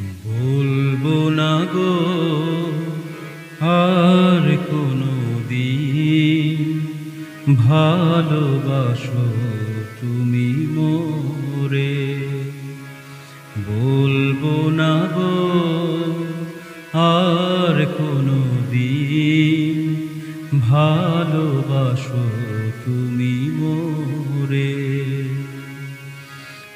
বলব না গো, আর কোনো দিন ভালোবাসো তুমি মোরে। বলব না গো, আর কোনো দিন ভালোবাসো তুমি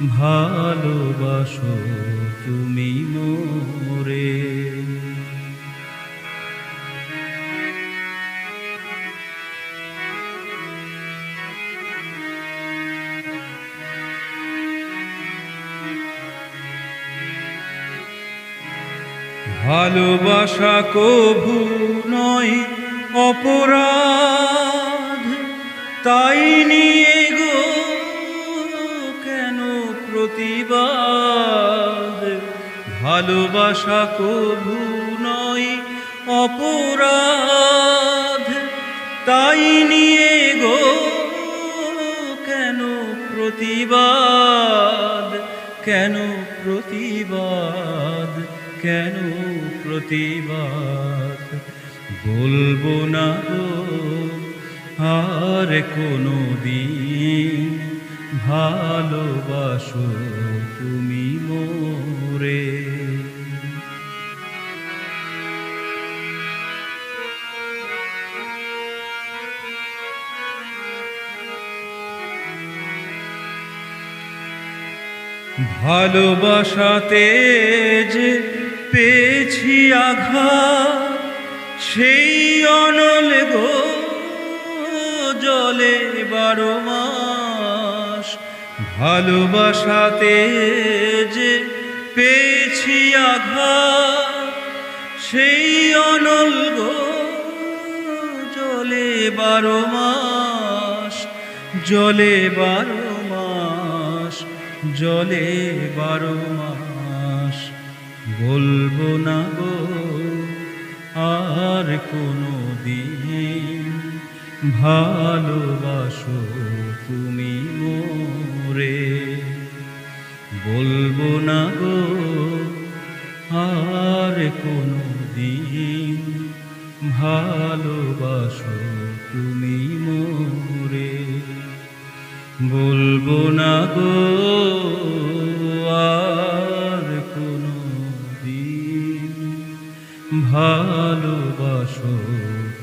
ভালোবাসো তুমি মোরে। ভালোবাসা কভু নয় অপরাধ তাই নিয়ে ভালোবাসা কভু নয় অপরাধ। তাই নিয়ে গো কেন প্রতিবাদ? কেন প্রতিবাদ? কেন প্রতিবাদ? বলব না গো, আর কোনো দিন ভালোবাসো তুমি মোরে। ভালোবাসাতে যে পেয়েছি আঘাত, সেই অনল গো জলে বারো মাস। ভালোবাসাতে যে পেয়েছি আঘাত, সেই অনল গো জলে বারো মাস, জলে বারো মাস। জলে বারো মাস। বলব না গো, আর কোনো দিন ভালোবাসো তুমি মোরে। বলব না গো, আর কোনো দিন ভালোবাসো তুমি মোরে। বলব না গো ভালোবাসো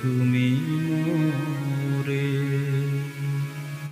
তুমি মন।